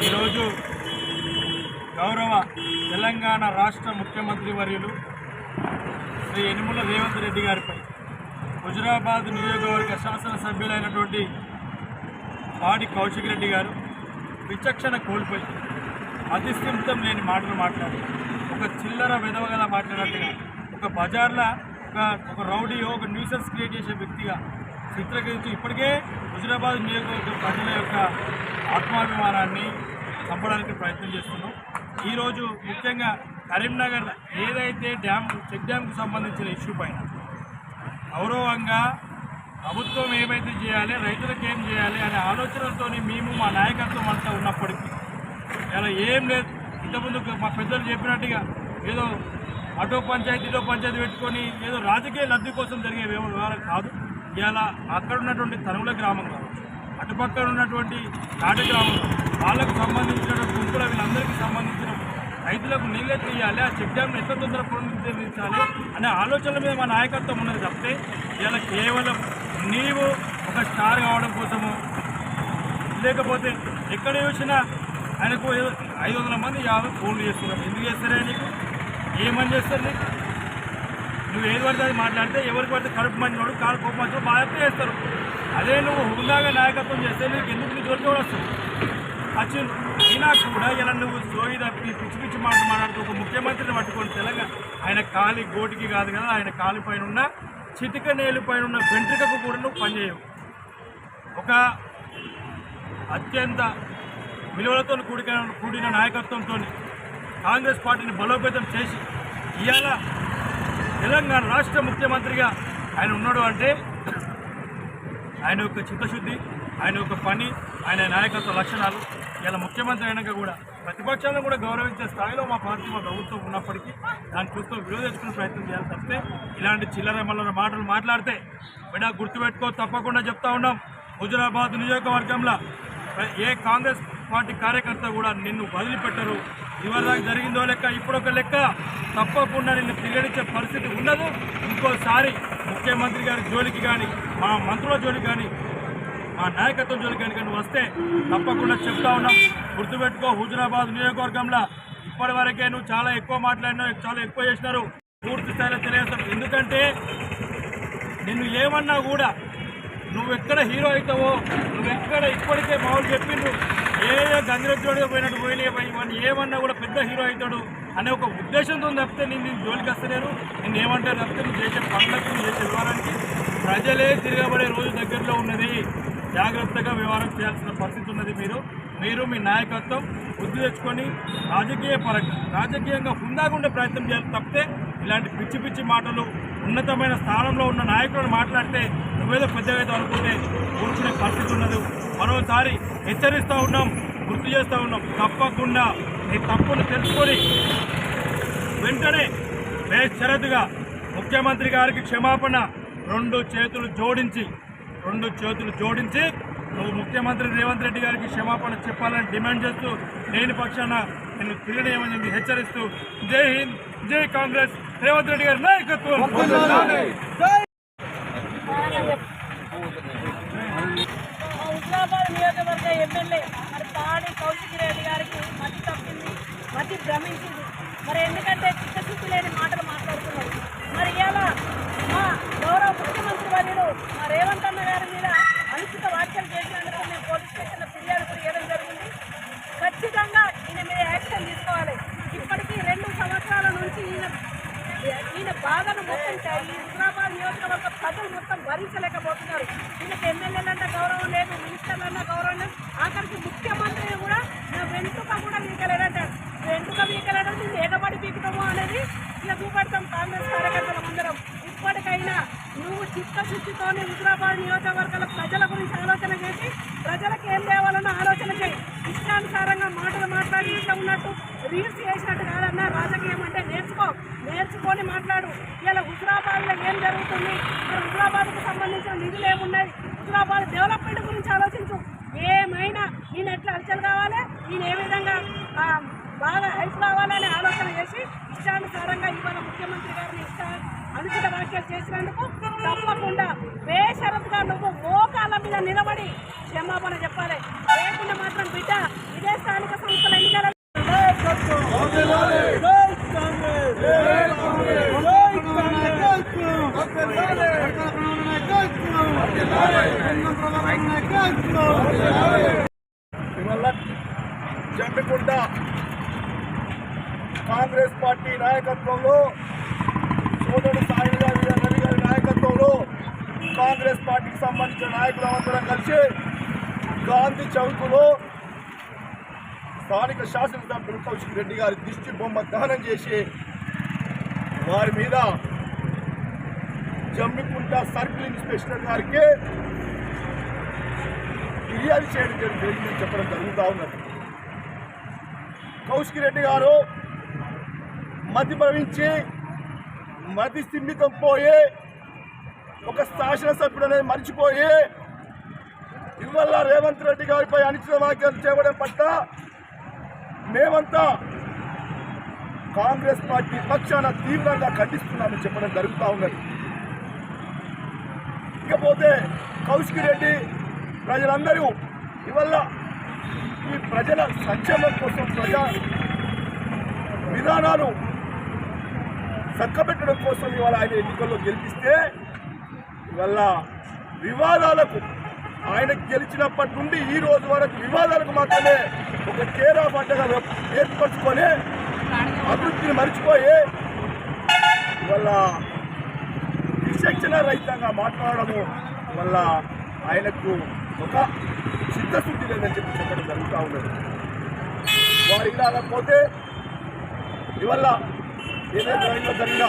ఈరోజు గౌరవ తెలంగాణ రాష్ట్ర ముఖ్యమంత్రి వర్యులు శ్రీ యనుమల రేవంత్ రెడ్డి గారిపై హుజురాబాద్ నియోజకవర్గ శాసనసభ్యులైనటువంటి పాడి కౌశిక్ రెడ్డి గారు విచక్షణ కోల్పోయి అతిస్థిమితం లేని మాటలు మాట్లాడి ఒక చిల్లర విధవగల మాట్లాడినట్టుగా ఒక బజార్లో ఒక ఒక రౌడీయో ఒక న్యూసెన్స్ క్రియేట్ చేసే వ్యక్తిగా చిత్రీకరించి ఇప్పటికే హుజురాబాద్ నియోజకవర్గ ప్రజల యొక్క ఆత్మాభిమానాన్ని చంపడానికి ప్రయత్నం చేస్తున్నాం. ఈరోజు ముఖ్యంగా కరీంనగర్ ఏదైతే డ్యామ్ చెక్ డ్యామ్కి సంబంధించిన ఇష్యూ పైన గౌరవంగా ప్రభుత్వం ఏమైతే చేయాలి రైతులకు ఏం చేయాలి అనే ఆలోచనలతో మేము మా నాయకత్వం అంతా ఉన్నప్పటికీ ఇలా ఏం లేదు. ఇంతకుముందు మా పెద్దలు చెప్పినట్టుగా ఏదో అటో పంచాయతీ ఇటో పంచాయతీ పెట్టుకొని ఏదో రాజకీయ లబ్ధి కోసం జరిగే వ్యవహారం కాదు. ఇలా అక్కడ ఉన్నటువంటి తనుల గ్రామం కావచ్చు అటుపక్కన ఉన్నటువంటి నాట గ్రామం వాళ్ళకు సంబంధించిన గుంపుల వీళ్ళందరికీ సంబంధించిన రైతులకు నీళ్ళే తీయాలి ఆ చెక్ డ్యామ్ని ఎంత తొందర పునరుద్ధరించాలి అనే ఆలోచనల మీద మా నాయకత్వం ఉన్నది తప్పితే ఇలా కేవలం నీవు ఒక స్టార్ కావడం కోసము లేకపోతే ఎక్కడ చూసినా ఆయనకు ఐదు వందల మంది యాభై ఫోన్లు చేస్తున్నారు. ఎందుకు చేస్తారే నీకు? ఏమని చేస్తారు నీకు? నువ్వు ఏది పడితే అది మాట్లాడితే ఎవరికి పడితే కడుపు మంచివాడు కాలు కోపం మంచివాడు బాధ్యత చేస్తారు. అదే నువ్వు హుందాగా నాయకత్వం చేస్తే నీకు ఎందుకు నీ జోలికి కూడా వస్తుంది వచ్చి అయినా కూడా ఇలా నువ్వు సోయి తప్పి పిచ్చి పిచ్చి మాట మాట్లాడుతూ ఒక ముఖ్యమంత్రిని పట్టుకొని తెలంగాణ ఆయన కాలి గోటికి కాదు కదా ఆయన కాలి పైన ఉన్న చిటిక నేలు పైన ఉన్న వెంట్రికకు కూడా నువ్వు పనిచేయవు. ఒక అత్యంత విలువలతో కూడిన కూడిన నాయకత్వంతో కాంగ్రెస్ పార్టీని బలోపేతం చేసి ఇవాళ తెలంగాణ రాష్ట్ర ముఖ్యమంత్రిగా ఆయన ఉన్నాడు అంటే ఆయన యొక్క చిత్తశుద్ధి ఆయన యొక్క పని ఆయన నాయకత్వ లక్షణాలు ఇలా ముఖ్యమంత్రి అయినాక కూడా ప్రతిపక్షాలను కూడా గౌరవించే స్థాయిలో మా పార్టీ మా ప్రభుత్వం ఉన్నప్పటికీ దాన్ని చూస్తూ విరోధించుకునే ప్రయత్నం చేయాలి తప్పితే ఇలాంటి చిల్లర మల్లర మాటలు మాట్లాడితే బిడ్డ గుర్తుపెట్టుకో తప్పకుండా చెప్తా ఉన్నాం. హుజురాబాద్ నియోజకవర్గంలో ఏ కాంగ్రెస్ పార్టీ కార్యకర్త కూడా నిన్ను వదిలిపెట్టరు. ఇవరిదాకా జరిగిందో లెక్క ఇప్పుడొక లెక్క తప్పకుండా నిన్ను తిరగడించే పరిస్థితి ఉండదు ఇంకోసారి ముఖ్యమంత్రి గారి జోలికి కానీ మా మంత్రుల జోలికి కానీ మా నాయకత్వం జోలికి కానీ కానీ వస్తే తప్పకుండా చెప్తా ఉన్నాం. గుర్తుపెట్టుకో హుజురాబాద్ నియోజకవర్గంలో ఇప్పటి వరకే నువ్వు చాలా ఎక్కువ మాట్లాడినావు చాలా ఎక్కువ చేసినారు. పూర్తి స్థాయిలో తెలియజేస్తాం. ఎందుకంటే నిన్ను ఏమన్నా కూడా నువ్వు ఎక్కడ హీరో అవుతావో నువ్వు ఎక్కడ ఇప్పటికే మామూలు చెప్పిండ్రు ఏ గంగిరెడ్డి పోయినట్టు పోయినాయి ఇవన్నీ ఏమన్నా కూడా పెద్ద హీరో అవుతాడు అనే ఒక ఉద్దేశంతో తప్పితే నేను నేను జోలికి వస్తలేరు నేను ఏమంటారు తప్పితే నేను చేసే పనులకు చేసే వివరానికి ప్రజలే తిరగబడే రోజు దగ్గరలో ఉన్నది. జాగ్రత్తగా వ్యవహారం చేయాల్సిన పరిస్థితి ఉన్నది మీరు. మీరు మీ నాయకత్వం బుద్ధి తెచ్చుకొని రాజకీయ పరంగా రాజకీయంగా హుందాగా ఉండే ప్రయత్నం చేయాలి తప్పితే ఇలాంటి పిచ్చి పిచ్చి మాటలు ఉన్నతమైన స్థానంలో ఉన్న నాయకులను మాట్లాడితే నువ్వేదో పెద్దగా అనుకుంటే మరోసారి హెచ్చరిస్తూ ఉన్నాం గుర్తు చేస్తూ ఉన్నాం. తప్పకుండా నీ తప్పును తెలుసుకొని వెంటనే బేషరతుగా ముఖ్యమంత్రి గారికి క్షమాపణ రెండు చేతులు జోడించి రెండు చేతులు జోడించి నువ్వు ముఖ్యమంత్రి రేవంత్ రెడ్డి గారికి క్షమాపణ చెప్పాలని డిమాండ్ చేస్తూ లేని పక్షాన నేను తిరగడేమని చెప్పి హెచ్చరిస్తూ జై హింద్ జై కాంగ్రెస్. రేవంత్ రెడ్డి గారి నాయకత్వం. పరిస్థితి ఈయన ఈయన బాధను మొత్తం ఈ హుజరాబాద్ నియోజకవర్గ ప్రజలు మొత్తం భరించలేకపోతున్నారు. ఈయనకు ఎమ్మెల్యేలన్న గౌరవం లేదు మినిస్టర్లన్న గౌరవం లేదు. ఆఖరికి ముఖ్యమంత్రి కూడా నా వెనుక కూడా వీకలేడంటారు వెనుక వీకలేడం మేము ఎగబడి పీకుతాము అనేది ఇక చూపెడతాం కాంగ్రెస్ కార్యకర్తల ముందరం. ఇప్పటికైనా నువ్వు చిత్తశుద్ధితోనే హుజరాబాద్ నియోజకవర్గాల ప్రజల గురించి ఆలోచన చేసి ప్రజలకు ఏం తేవాలన్న ఆలోచన చేయి. ఇష్టానుసారంగా మాటలు మాట్లాడి ఉన్నట్టు రీల్స్ చేసినట్టు కాదన్న రాజకీయ పట్టుకొని మాట్లాడు. ఇలా హుజరాబాద్లో ఏం జరుగుతుంది? మరి హుజరాబాద్కు సంబంధించిన నిధులు ఏమున్నాయి? హుజరాబాద్ డెవలప్మెంట్ గురించి ఆలోచించు. ఏమైనా నేను ఎట్లా అర్చలు కావాలి? నేను ఏ విధంగా బాగా హెల్ప్ కావాలని ఆలోచన చేసి ఇష్టానుసారంగా ఇవాళ ముఖ్యమంత్రి గారిని ఇష్ట అనుచిత వ్యాఖ్యలు చేసినందుకు తప్పకుండా బేషరతుగా నువ్వు మోకాళ్ళ మీద నిలబడి క్షమాపణ చెప్పాలి. లేకుండా మాత్రం బిడ్డ ఇదే స్థానిక సంస్థల ఎన్నికల ఇవాళ జమ్మికుంట కాంగ్రెస్ పార్టీ నాయకత్వంలో సోదరుడు సాయి గారి రవి గారి నాయకత్వంలో కాంగ్రెస్ పార్టీకి సంబంధించిన నాయకులు అందరం కలిసి గాంధీ చౌక్లో స్థానిక శాసనసభ్యులు కౌశిక్ రెడ్డి గారి దిష్టి బొమ్మ దహనం చేసి వారి మీద జమ్మికుంట సర్కిల్ ఇన్స్పెక్టర్ గారికి ఫిర్యాదు చేయడం జరిగిందని చెప్పడం జరుగుతూ ఉన్నది. కౌశిక్ రెడ్డి గారు మతి భవించి మతి సిమ్మితం పోయి ఒక శాసనసభ్యుడు అనేది మర్చిపోయి ఇవల్ల రేవంత్ రెడ్డి గారిపై అనిశ్చిత వ్యాఖ్యలు చేయడం పట్ల మేమంతా కాంగ్రెస్ పార్టీ పక్షాన తీవ్రంగా ఖండిస్తున్నామని చెప్పడం జరుగుతూ ఉన్నది. ఇకపోతే కౌశిక్ రెడ్డి ప్రజలందరూ ఇవల్ల ఈ ప్రజల సంక్షేమం కోసం ప్రజా విధానాలు చక్కబెట్టడం కోసం ఇవాళ ఆయన ఎన్నికల్లో గెలిపిస్తే ఇవల్ల వివాదాలకు ఆయన గెలిచినప్పటి నుండి ఈ రోజు వరకు వివాదాలకు మాత్రమే ఒక కేరా పంటగా ఏర్పరచుకొని అభివృద్ధిని మర్చిపోయి ఇవాళ విశక్షణ రహితంగా మాట్లాడడము వల్ల ఆయనకు ఒక చిత్తశుద్ధి లేదని చెప్పి చెప్పడం జరుగుతూ ఉన్నది. వారి ఇలాగపోతే ఇవల్ల ఏదైతే రైల్లో జరిగిన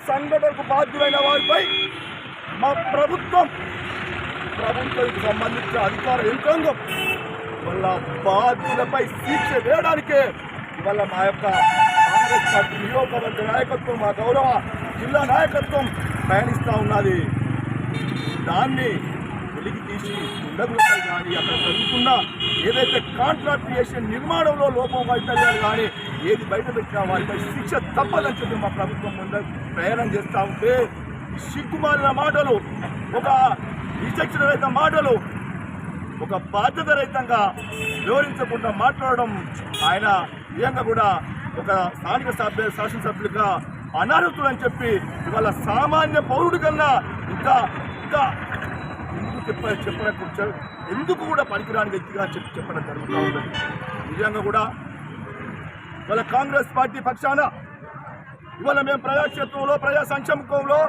సంఘటనకు బాధ్యులైన వారిపై మా ప్రభుత్వం ప్రభుత్వానికి సంబంధించిన అధికార యంత్రాంగం వల్ల బాధ్యులపై శిక్ష వేయడానికే ఇవాళ మా యొక్క కాంగ్రెస్ పార్టీ నియోజకవర్గ నాయకత్వం మా గౌరవ జిల్లా నాయకత్వం ప్రయాణిస్తూ ఉన్నది. దాన్ని వెలికి కానీ అక్కడ జరుగుతున్న ఏదైతే కాంట్రాక్ట్ చేసిన నిర్మాణంలో లోపం వైఫల్యాలు కానీ ఏది బయట పెట్టినా వారిపై శిక్ష తప్పదని చెప్పి మా ప్రభుత్వం ముందు ప్రయాణం చేస్తూ ఉంటే ఈ సిగ్గుమాలిన మాటలు ఒక విచక్షణ రహిత మాటలు ఒక బాధ్యత రహితంగా వివరించకుండా మాట్లాడడం ఆయన నిజంగా కూడా ఒక స్థానిక సభ్య శాసనసభ్యులుగా అనర్హులని చెప్పి ఇవాళ సామాన్య పౌరుడి కన్నా ఇంకా ఇంకా చెప్ప చెప్పడం ఎందుకు కూడా పనికిరాని వ్యక్తిగా చెప్పి చెప్పడం జరుగుతూ ఉన్నది నిజంగా కూడా ఇవాళ కాంగ్రెస్ పార్టీ పక్షాన ఇవాళ మేము ప్రజాక్షేత్రంలో ప్రజా సంక్షేమంలో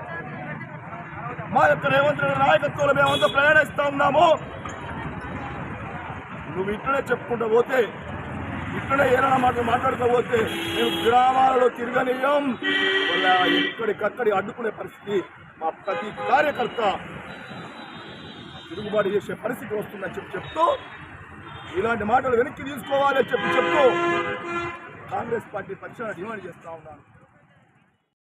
మా యొక్క రేవంత్ రెడ్డి నాయకత్వంలో మేమంతా ప్రయాణిస్తూ ఉన్నాము. నువ్వు ఇట్లనే చెప్పుకుంటూ పోతే ఇట్లనే ఏదైనా మాట మాట్లాడుతూ పోతే మేము గ్రామాలలో తిరగనీయం వల్ల ఎక్కడికక్కడి అడ్డుకునే పరిస్థితి మా ప్రతి కార్యకర్త తిరుగుబాటు చేసే పరిస్థితి వస్తుందని చెప్పి చెప్తూ ఇలాంటి మాటలు వెనక్కి తీసుకోవాలని చెప్పి చెప్తూ కాంగ్రెస్ పార్టీ పక్షాన డిమాండ్ చేస్తూ ఉన్నాను.